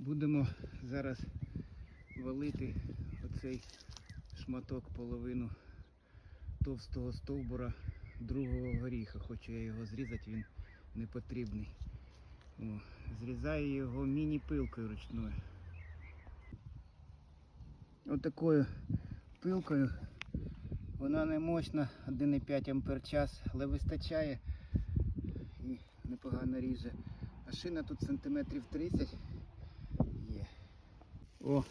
Будемо зараз валити оцей шматок половину товстого стовбура другого горіха. Хочу я його зрізати, він не потрібний. О, зрізаю його міні-пилкою ручною. Отакою пилкою. Вона не мощна, 1,5 ампер час, але вистачає і непогано ріже. А шина тут сантиметрів 30 є. О,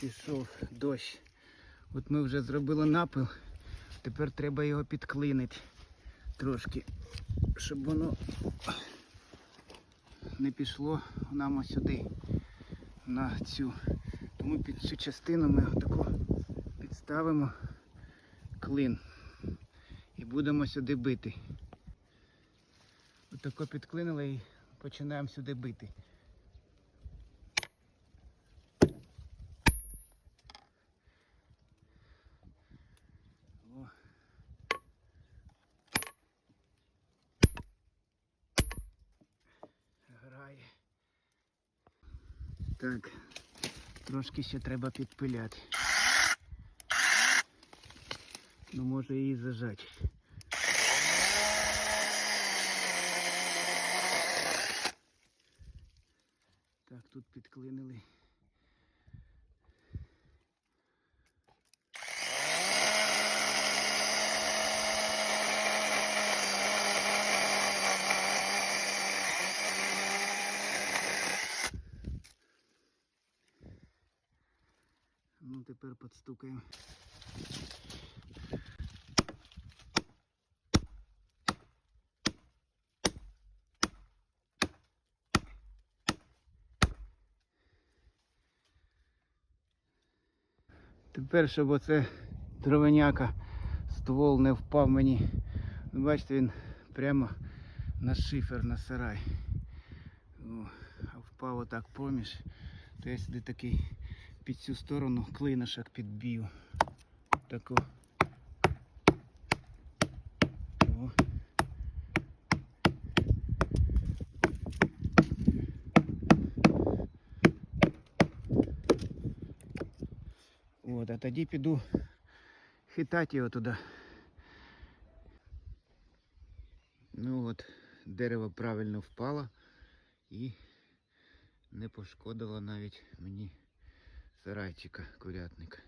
пішов дощ. От ми вже зробили напил. Тепер треба його підклинити трошки, щоб воно не пішло нам ось сюди, на цю. Тому під цю частину ми отако підставимо клин і будемо сюди бити. Отако підклинили і починаємо сюди бити. О. Грає. Так, трошки ще треба підпиляти. Ну може її зажати. Так, тут підклинили. Ну тепер підстукаємо. Тепер, щоб оце дровеняка ствол не впав мені. Бачите, він прямо на шифер, на сарай. О, а впав отак поміж. То я сюди такий під цю сторону клиношок підбив. Таку. О. От, а тоді піду хитати його туди. Ну от, дерево правильно впало і не пошкодило навіть мені сарайчика курятника.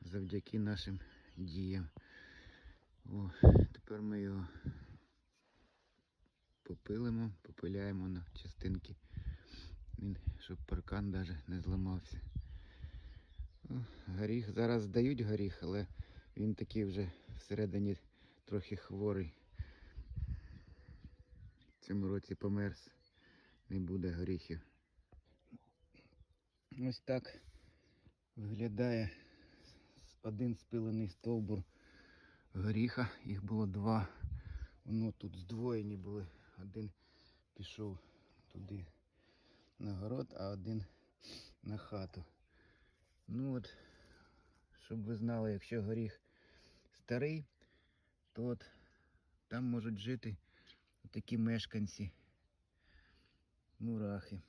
Завдяки нашим діям. О, тепер ми його попилимо, попиляємо на частинки, щоб паркан навіть не зламався. О, Горіх, зараз дають горіх, але він такий вже всередині трохи хворий. В цьому році померз. Не буде горіхів. Ось так виглядає один спилений стовбур горіха. Їх було два. Воно тут здвоєні були. Один пішов туди на город, а один на хату. Ну от, щоб ви знали, якщо горіх старий, то от там можуть жити такі мешканці мурахи.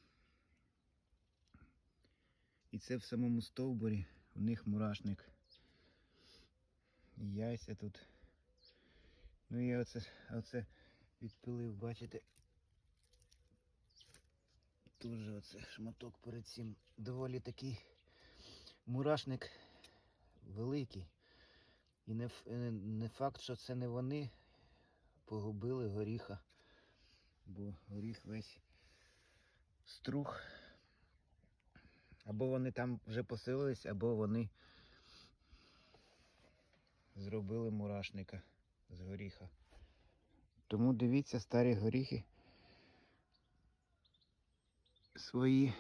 І це в самому стовбурі у них мурашник. І яйця тут. Ну і оце, оце відпилив, бачите. Тут же оце шматок перед цим доволі такий мурашник великий. І не, е, не факт, що це не вони погубили горіха, бо горіх весь струх. Або вони там вже поселились, або вони зробили мурашника з горіха. Тому дивіться старі горіхи свої